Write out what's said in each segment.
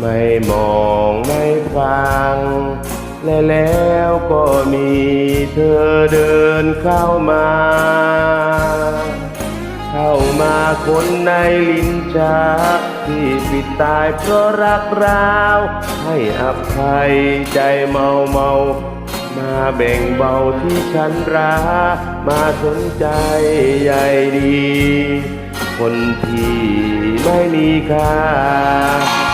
ไม่มองไม่ฟัง และแล้วก็มีเธอเดินเข้ามา เข้ามาคนในลิ้นจักที่ปิดตายเพราะรักราว ให้อภัยใจเมาเมา มาแบ่งเบาที่ฉันรักมาสนใจใยดี คนที่ไม่มีค่า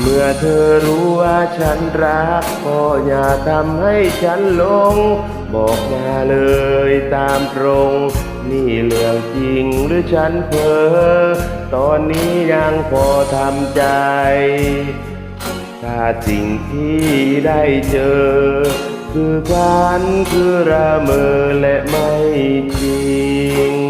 เมื่อเธอรู้ว่าฉันรักก็อย่าทำให้ฉันหลง บอกมาเลยตามตรง นี่เรื่องจริงหรือฉันเพ้อตอนนี้ยังพอทำใจ ถ้าสิ่งที่ได้เจอ คือฝันคือระเมอและไม่จริง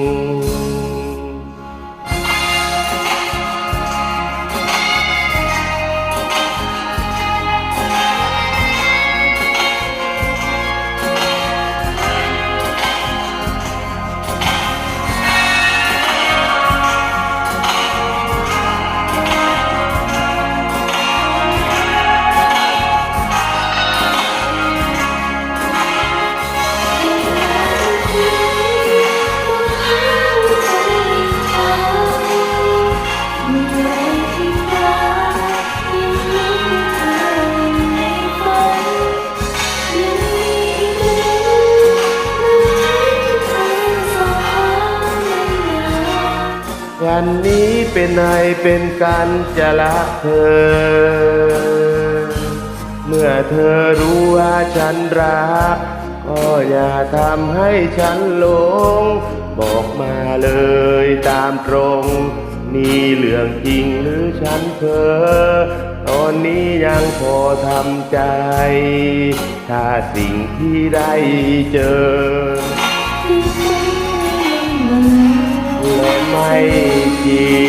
วันนี้เป็นไงเป็นกันจะรักเธอ เมื่อเธอรู้ว่าฉันรัก ก็อย่าทำให้ฉันหลง บอกมาเลยตามตรง นี่เรื่องจริงหรือฉันเพ้อตอนนี้ยังพอทำใจ ถ้าสิ่งที่ได้เจอ You.